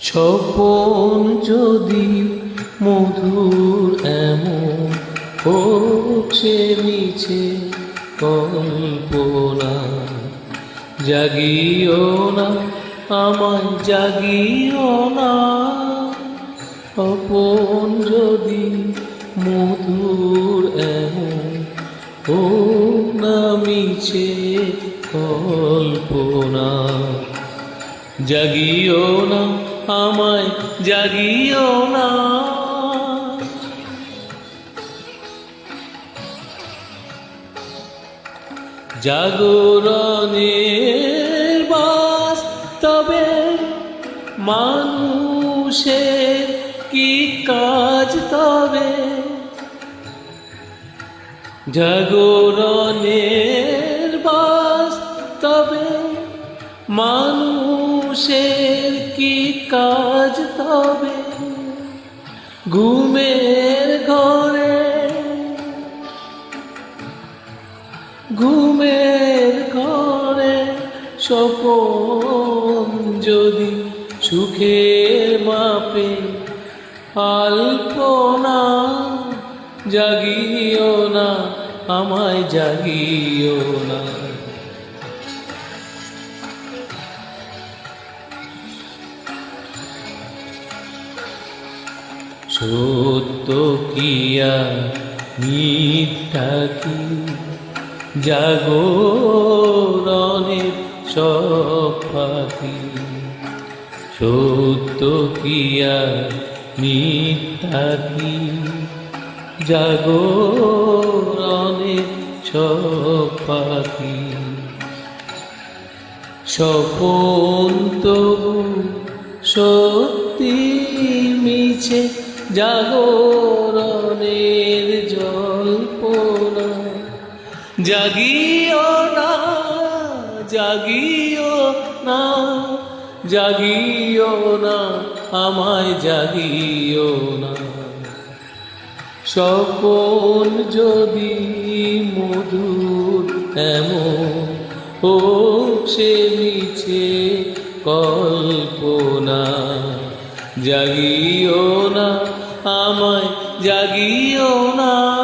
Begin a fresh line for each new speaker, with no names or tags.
স্বপন যদি মধুর এমন হচ্ছে মিছে কল্পনা, জাগিও না, আমায় জাগিও না। স্বপন যদি মধুর এমন ও না মিছে কল্পনা, জাগিও না আমায় জাগিও না। জাগরণের বাস তবে মানুষের কি কাজ তবে? জাগরণের বাস তবে মানুষের কি কাজ তবে? ঘুমের ঘরে। ঘুমের ঘরে স্বপন যদি সুখের মাপে আলপনা জাগিও না, আমায় জাগিও না। সত্য কিয়া মিথ্যা কি জাগরণের পাখি সত্য কিয়া মিথ্যা কি জাগরণের সব পাখি তবু সত্যি মিছে জাগরণের জল্পনা। জাগিও না জাগিও না জাগিও না, আমায় জাগিও না। স্বপন যদি মধুর এমন ও সে মিছে কল্পনা জাগি আমায় জাগিও না।